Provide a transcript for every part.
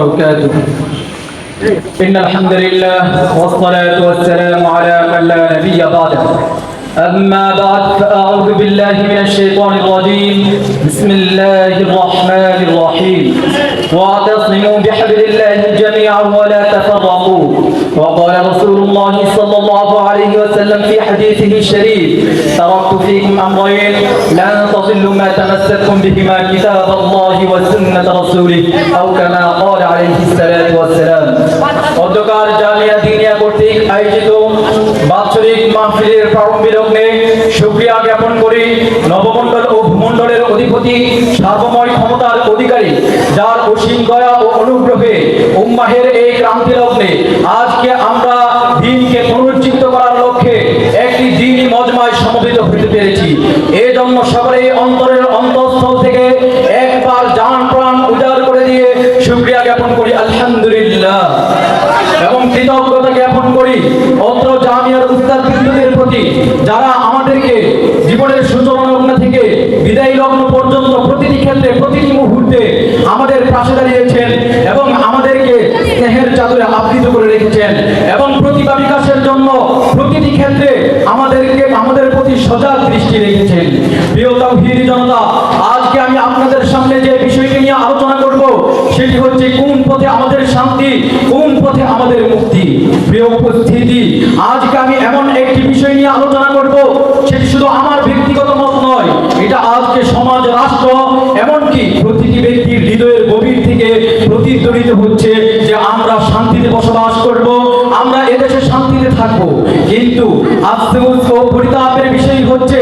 وبركاته. إن الحمد لله والصلاة والسلام على من لا نبي بعده. أما بعد فأعوذ بالله من الشيطان الرجيم. بسم الله الرحمن الرحيم. واعتصموا بحبل الله جميعا ولا تفرقوا وقال رسول الله صلى الله عليه وسلم في حديثه الشريف تركت فيكم أمرين لن تضلوا ما تمسكتم بهما كتاب الله وسنة رسوله أو كما قال عليه الصلاة والسلام অধ্যকার জামিয়া দিনিয়া কর্তৃক আয়োজিত বাৎসরিক মাহফিলের প্রারম্ভিক লগ্নে সুক্রিয়া জ্ঞাপন করি নবমণ্ডল ও ভূমণ্ডলের অধিপতি সার্বময় ক্ষমতার অধিকারী যার অসীম দয়া ও অনুগ্রহে উম্মাহের এই ক্রান্তি লগ্নে আজকে জ্ঞাপন করি, আলহামদুলিল্লাহ। এবং কৃতজ্ঞতা জ্ঞাপন করি, অত্র জামিয়ার উস্তাদ বিন্দুদের প্রতি, যারা আমাদেরকে জীবনের সূচনা থেকে বিদায় লগ্ন পর্যন্ত প্রতিটি ক্ষেত্রে, প্রতিটি মুহূর্তে আমাদের পাশে দাঁড়িয়েছেন এবং আমাদেরকে স্নেহের চাদরে আবৃত করে রেখেছেন। এবং প্রতিভা বিকাশের জন্য প্রতিটি ক্ষেত্রে আমাদেরকে, আমাদের প্রতি সজাগ দৃষ্টি রেখেছেন। প্রিয় তাওহীদি জনতা, আজকে আমি আপনাদের সামনে যে বিষয়টি নিয়ে আলোচনা সেটি হচ্ছে কোন পথে আমাদের শান্তি, কোন পথে আমাদের মুক্তি। প্রিয় উপস্থিতি, আজকে আমি এমন একটি বিষয় নিয়ে আলোচনা করব, সেটি শুধু আমার ব্যক্তিগত মত নয়, এটা আজকে সমাজ, রাষ্ট্র, এমনকি প্রতিটি ব্যক্তির হৃদয়ের গভীর থেকে প্রতিধ্বনিত হচ্ছে যে আমরা শান্তিতে বসবাস করব, আমরা এদেশে শান্তিতে থাকব। কিন্তু ও পরিতাপের বিষয় হচ্ছে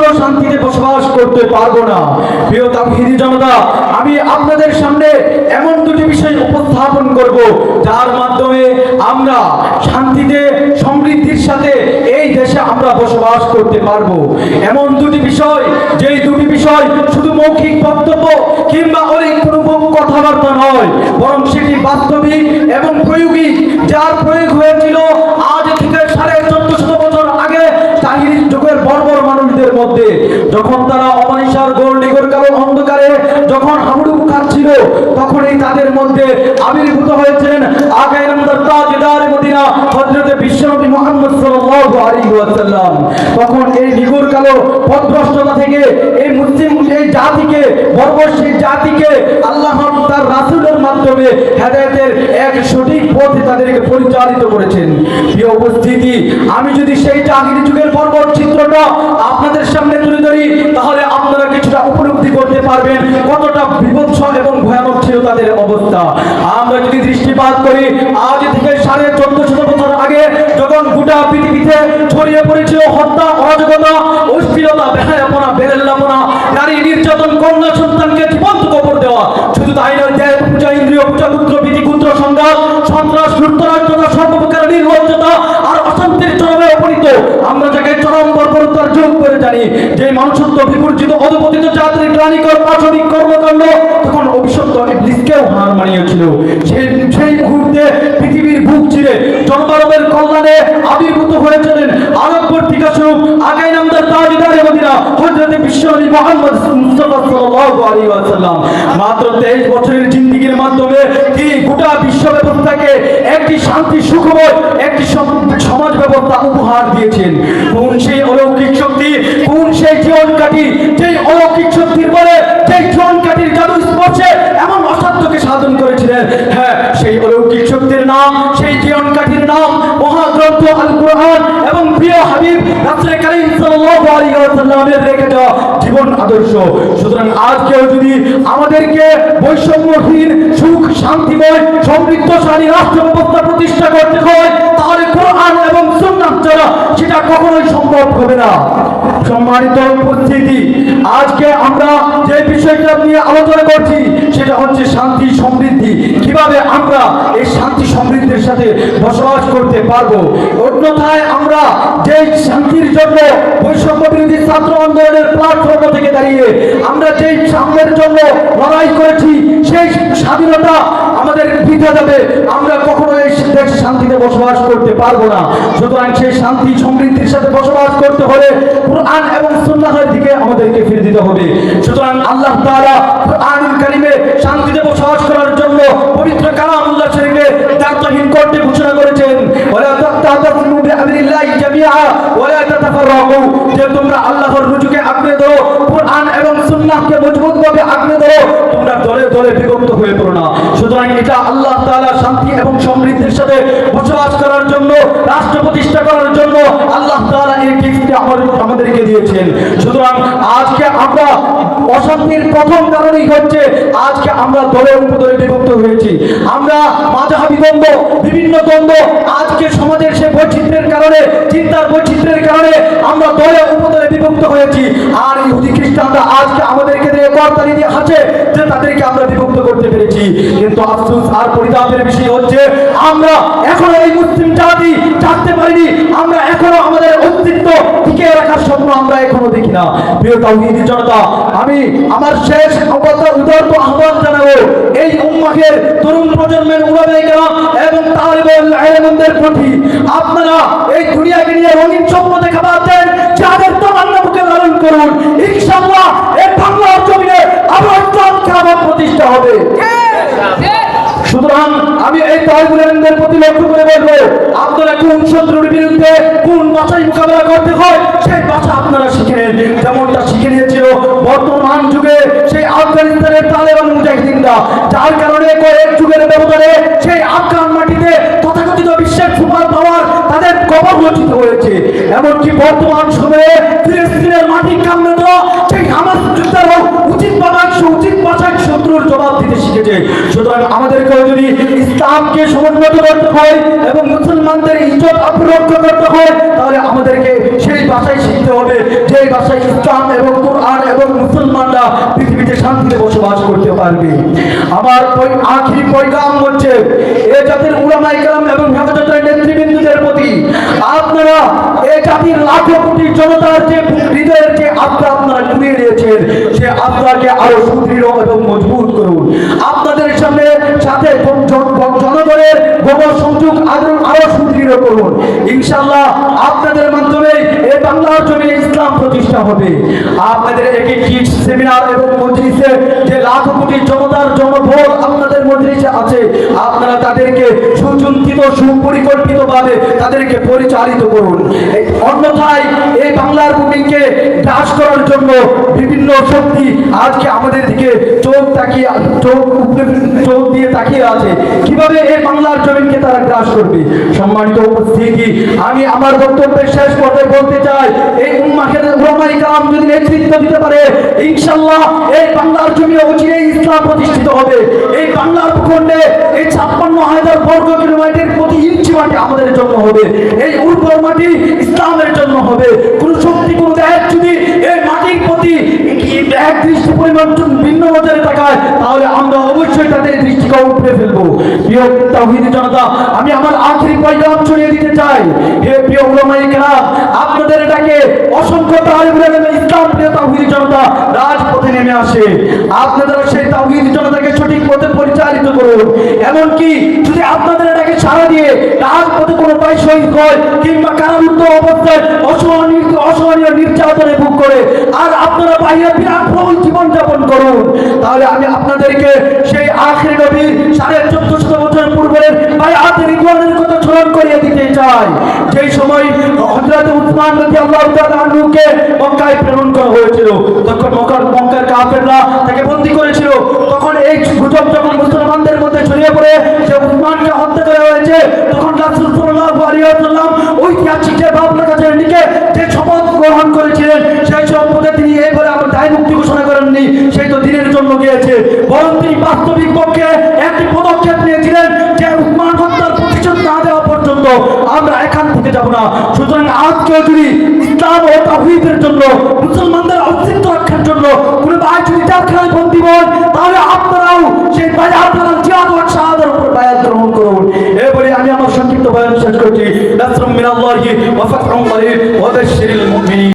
কখনো শান্তিতে বসবাস করতে পারব না। প্রিয় তাহিদি জনতা, আমি আপনাদের সামনে এমন দুটি বিষয় উপস্থাপন করব, যার মাধ্যমে আমরা শান্তিতে, সমৃদ্ধির সাথে এই দেশে আমরা বসবাস করতে পারব। এমন দুটি বিষয়, যেই দুটি বিষয় শুধু মৌখিক বক্তব্য কিংবা অনেক কোনো কথাবার্তা নয়, বরং সেটি বাস্তবিক এবং প্রয়োগিক, যার খাচ্ছিল তখনই তাদের মধ্যে আবির্ভূত হয়েছেন হেদায়েতের এক সঠিক পথে তাদেরকে পরিচালিত করেছেন। প্রিয় উপস্থিতি, আমি যদি সেই জাহিরি যুগের বর্বর চিত্রটা আপনাদের সামনে তুলে ধরি, তাহলে আপনারা কিছুটা উপলব্ধি করতে পারবেন। বিভৎস এবং ভয়ানক ছিল তাদের অবস্থা। আমরা যদি দৃষ্টিপাত করি, আজ থেকে সাড়ে বছর আগে যখন গোটা পৃথিবীতে ছড়িয়ে পড়েছিল হত্যা, অরাজকতা অস্থিরতা বেহায়াপনা, বেরেল্লাপনা, নারী নির্যাতন, কন্যা সন্তানকে জীবন্ত কবর দেওয়া, শুধু তাই নয় দেয় পূজা, ইন্দ্রিয় পূজা পুত্র জানি, যে মানুষত্ব বিপর্যিত, অধপতিত জাতির গ্লানিকর পাশবিক কর্মকাণ্ড, তখন অভিশপ্ত ইবলিসকেও হার মানিয়েছিল। সেই সেই মুহূর্তে পৃথিবীর বুক চিরে জনমানবের কল্যাণে আবির্ভূত হয়েছিলেন আলোকবর্তিকা স্বরূপ আগাই নামদার তাজদারে মদিনা হযরত বিশ্বনবী মুহাম্মদ মুস্তাফা সাল্লাল্লাহু আলাইহি ওয়াসাল্লাম। মাত্র 23 বছরের জিন্দেগির মাধ্যমে তিনি গোটা বিশ্ব ব্যবস্থাকে একটি শান্তি সুখময় একটি সমাজ ব্যবস্থা উপহার দিয়েছেন। কোন সেই অলৌকিক শক্তি কাঠি যেই অলৌকিক শক্তির বলে, যেই জীবন কাঠির জাদু স্পর্শে এমন অসাধ্যকে সাধন করেছিলেন। হ্যাঁ সেই অলৌকিক শক্তির নাম, সেই জীবন কাঠির নাম মহাগ্রন্থ আল কোরআন এবং প্রিয় হাবিব রাসূল করিম সাল্লাল্লাহু আলাইহি ওয়াসাল্লামের রেখে যাওয়া জীবন আদর্শ। সুতরাং আজকেও যদি আমাদেরকে বৈষম্যহীন সুখ শান্তিময় সমৃদ্ধশালী রাষ্ট্র প্রতিষ্ঠা করতে হয় তাহলে কোরআন এবং সুন্নাত ছাড়া সেটা কখনোই সম্ভব হবে না। সম্মানিত উপস্থিতি, আজকে আমরা যে বিষয়টা নিয়ে আলোচনা করছি, সেটা হচ্ছে শান্তি সমৃদ্ধি। কীভাবে আমরা এই শান্তি সমৃদ্ধির সাথে বসবাস করতে পারব? অন্যথায় আমরা যে শান্তির জন্য বৈষম্য বিরোধী ছাত্র আন্দোলনের প্ল্যাটফর্ম থেকে দাঁড়িয়ে আমরা যেই সামনের জন্য লড়াই করেছি, সেই স্বাধীনতা আমাদের দিতে যাবে আমরা কখনো এই শান্তিতে বসবাস করতে পারব না। সুতরাং সেই শান্তি, সমৃদ্ধির সাথে বসবাস করতে হলে কোরআন এবং সুন্নাহের দিকে আমাদেরকে ফিরে দিতে হবে। সুতরাং আল্লাহ তাআলা কোরআনুল কারীমে শান্তিতে বসবাস করার জন্য পবিত্র কালামুল্লাহ শরীফে দায়িত্বহীন করতে ঘোষণা করেছেন, ওয়ালা তাতাসিমু বিআমরিল্লাহি জামিআ, ওয়ালা তাতাফাররাকু। যে তোমরা আল্লাহর রুজুকে আঁকড়ে ধরো, কোরআন সুন্নাহকে মজবুতভাবে আঁকড়ে ধরো, তোমরা দলে দলে বিভক্ত হয়ে পড়ো না। সুতরাং এটা আল্লাহ তাআলা শান্তি এবং সমৃদ্ধির সাথে বসবাস করার জন্য, রাষ্ট্র প্রতিষ্ঠা করার জন্য আল্লাহ তাআলা এই গিফটটি আমাদেরকে দিয়েছেন। সুতরাং আজকে আমরা অশান্তির প্রথম কারণই হচ্ছে আজকে আমরা দলে উপদলে বিভক্ত হয়েছি। আমরা মাঝাবি দ্বন্দ্ব, বিভিন্ন দ্বন্দ্ব আজকে সমাজের সে বৈচিত্র্যের কারণে, চিন্তার বৈচিত্র্যের কারণে আমরা দলে উপদলে বিভক্ত হয়েছি। আর ইহুদি খ্রিস্টানরা আজকে আমাদেরকে দিয়ে করতালি দিয়ে হাসে যে তাদেরকে আমরা বিভক্ত করতে পেরেছি। কিন্তু আফসোস আর পরিতাপের বিষয় হচ্ছে, আমরা এখনও এই মুসলিম জাতি জানতে পারিনি, আমরা এখনও আমাদের অস্তিত্ব টিকে রাখার স্বপ্ন আমরা এখনও দেখি না। প্রিয় তাওহীদি জনতা, আমি আমার শেষ অবতার উদারত আহ্বান জানাব, এই উম্মাহের তরুণ প্রজন্মের উলামায়ে কেরাম এবং তালিবুল ইলমদের প্রতি। আপনারা এই দুনিয়াকে নিয়ে রঙিন স্বপ্ন দেখা পাচ্ছেন যাদের তামান্না বুকে লালন করুন। ইনশাআল্লাহ প্রতিষ্ঠা হবে? সুতরাং আমি এই তহবিলের প্রতি লক্ষ্য করে বলব, আপনারা কোন শত্রুর বিরুদ্ধে কোন ভাষায় মোকাবেলা করতে হয়, সেই ভাষা আপনারা শিখে নেন। যেমনটা শিখে নিয়েছিল বর্তমান যুগে সেই আফগানিস্তানের তালেবান মুজাহিদিনরা, যার কারণে কয়েক যুগের ব্যবধানে সেই আফগান মাটিতে তথাকথিত বিশ্বের সুপার পাওয়ার তাদের কবর রচিত হয়েছে। এমনকি বর্তমান সময়ে শিখেছে। সুতরাং আমাদেরকেও যদি ইসলামকে সমুন্নত করতে হয় এবং মুসলমানদের ইজ্জত অপরক্ষ করতে হয়, তাহলে আমাদেরকে সেই ভাষায় শিখতে হবে, যেই ভাষায় ইসলাম এবং কোরআন এবং মুসলমানরা পৃথিবীতে শান্তিতে বসবাস করতে পারবে। আমার আখিরি পৈগাম হচ্ছে, এ জাতির উলামাই কালাম এবং হেফাজতের নেতৃবৃন্দদের প্রতি আপনারা এ জাতির লাখো কোটি জনতার যে হৃদয়ের যে আত্মা আপনারা জুড়িয়ে দিয়েছেন আত্মাকে আরও সুদৃঢ় এবং মজবুত করুন। আপনাদের সামনে সাথে জন- জন- জনগণের গোবর সংযোগ আরও সুদৃঢ় করুন। ইনশাল্লাহ আপনাদের মাধ্যমে এই বাংলার জমিনে ইসলাম হবে। আপনাদের একই কিট সেমিনার এবং মজলিসে যে লাখ কোটি জনতার জনভোট আপনাদের মজলিসে আছে, আপনারা তাদেরকে সুচিন্তিত, সুপরিকল্পিতভাবে তাদেরকে পরিচালিত করুন। অন্যথায় এই বাংলার ভূমিকে গ্রাস করার জন্য বিভিন্ন শক্তি আজকে আমাদের দিকে চোখ তাকিয়ে চোখ চোখ দিয়ে তাকিয়ে আছে। কীভাবে এই বাংলার জমিনকে তারা গ্রাস করবে? সম্মানিত উপস্থিতি, আমি আমার বক্তব্যের শেষ পর্যায়ে বলতে চাই, এই উম্মাহের উলামায়ে কালাম যদি নেতৃত্ব দিতে পারে, ইনশাআল্লাহ এই বাংলার জমিনে অচিরে ইসলাম প্রতিষ্ঠিত হবে। এই বাংলার ভূখণ্ডে এই ছাপ্পান্ন হাজার বর্গ কিলোমিটার প্রতি ইঞ্চি মাটি আমাদের জন্য হবে। এই উর্বর মাটি ইসলামের জন্য হবে। কোন শক্তি, কোন দেশ যদি এই মাটির প্রতি আপনাদের অসংখ্য জনতা রাজপথে নেমে আসে। সেই তাওহীদি জনতাকে সঠিক পথে পরিচালিত করুন। এমনকি যদি আপনাদের এটাকে সারা দিয়ে রাজপথে কোনো কিংবা অবস্থায় অসহনীয় নির্যাতনে ভোগ করে, আর আপনারা বাইরে বিরাট বহুল জীবন যাপন করুন। তাহলে আমি আপনাদেরকে সেই আখের নবী সাড়ে চোদ্দ শত বছর পূর্বের ভাই কথা স্মরণ করিয়ে দিতে চাই। সময় হজরত উসমান নদী আল্লাহ মক্কায় প্রেরণ করা হয়েছিল, তখন মক্কার মক্কার কাপেররা তাকে বন্দী করেছিল। তখন এই গুজব যখন বাস্তবিক পক্ষে একটি পদক্ষেপ নিয়েছিলেন যে উসমান হত্যার প্রতিশোধ না দেওয়া পর্যন্ত আমরা এখান থেকে যাব না। সুতরাং আজকে যদি ইসলাম ও তাহিদের জন্য, মুসলমানদের অস্তিত্ব রক্ষার জন্য কোনো ভাই যদি জেলখানায় বন্দী হন তাহলে আপনারাও সেই বায়াত দ্বারা জিয়াদ ও উপর বায়াত গ্রহণ করুন। আমি আমার সংক্ষিপ্ত বয়ান শেষ করছি। মিনাল্লাহি মুমিনিন।